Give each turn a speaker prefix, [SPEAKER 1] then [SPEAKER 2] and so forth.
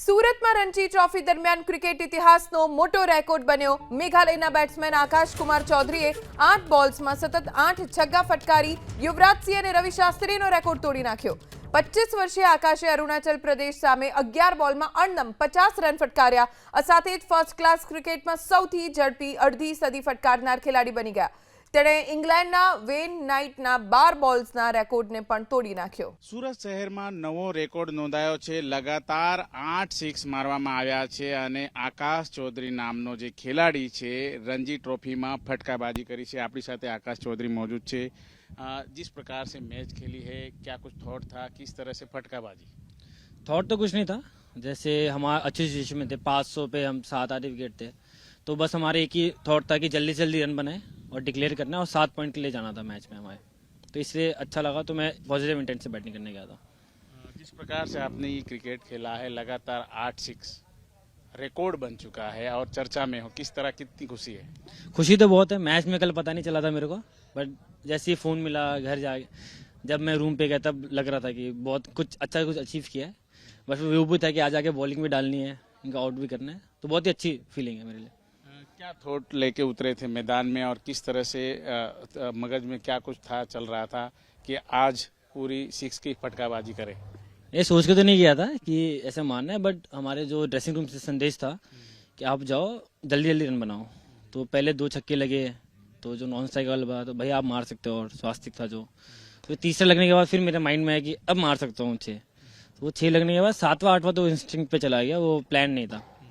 [SPEAKER 1] સુરતમાં રણજી ટ્રોફી દરમિયાન ક્રિકેટ ઇતિહાસનો મોટો રેકોર્ડ બન્યો. મેઘાલયના બેટ્સમેન આકાશ કુમાર ચૌધરીએ આઠ બોલ્સમાં સતત આઠ છગ્ગા ફટકારી યુવરાજસિંહ અને રવિ શાસ્ત્રીનો રેકોર્ડ તોડી નાખ્યો. પચીસ વર્ષીય આકાશે અરુણાચલ પ્રદેશ સામે અગિયાર બોલમાં અણનમ પચાસ રન ફટકાર્યા. આ સાથે જ ફર્સ્ટ ક્લાસ ક્રિકેટમાં સૌથી ઝડપી અડધી સદી ફટકારનાર ખેલાડી બની ગયા. તેણે ઇંગ્લેન્ડના વેન નાઇટના બાર બોલ્સના રેકોર્ડને પણ તોડી નાખ્યો
[SPEAKER 2] સુરત શહેરમાં નવો રેકોર્ડ નોંધાયો છે લગાતાર આઠ સિક્સ મારવામાં આવ્યા છે અને આકાશ ચૌધરી નામનો જે ખેલાડી છે રણજી ટ્રોફીમાં ફટકાબાજી કરી છે આપણી સાથે આકાશ ચૌધરી मौजूद છે अ, जिस प्रकार से मैच खेली है क्या कुछ थॉट था किस तरह से फटकाबाजी
[SPEAKER 3] थॉट तो कुछ नहीं था जैसे हमारा अच्छी सिचुएशन में थे पाँच सौ पे हम सात आधे विकेट थे तो बस हमारे एक ही थॉट था कि जल्दी से जल्दी रन बनाए और डिक्लेयर करना है और सात पॉइंट के लिए जाना था मैच में हमारे। तो इसलिए अच्छा लगा तो मैं पॉजिटिव इंटेंट से बैटिंग करने गया था।
[SPEAKER 2] जिस प्रकार से आपने ये क्रिकेट खेला है लगातार आठ सिक्स रिकॉर्ड बन चुका है और चर्चा में हो किस तरह कितनी खुशी है?
[SPEAKER 3] खुशी तो बहुत है मैच में कल पता नहीं चला था मेरे को बट जैसे ही फ़ोन मिला घर जा जब मैं रूम पे गया तब लग रहा था कि बहुत कुछ अच्छा कुछ अचीव किया है। बस वो भी था कि आज आके बॉलिंग भी डालनी है इनका आउट भी करना है तो बहुत ही अच्छी फीलिंग है मेरे लिए।
[SPEAKER 2] क्या थॉट लेके उतरे थे मैदान में और किस तरह से मगज में क्या कुछ था, चल रहा था कि आज पूरी सिक्स की फटकाबाजी करे?
[SPEAKER 3] ये सोच के तो नहीं गया था कि ऐसे मानना है, बट हमारे जो ड्रेसिंग रूम से संदेश था कि आप जाओ, जल्दी जल्दी रन बनाओ। तो पहले दो छक्के लगे तो जो नॉन स्ट्राइक वाला बता तो भाई आप मार सकते हो और स्वास्तिक था जो। तो तीसरा लगने के बाद फिर मेरे माइंड में आया कि अब मार सकता हूँ छः तो वो छः लगने के बाद सातवां, आठवां तो इंस्टिंग पे चला गया, वो प्लान नहीं था।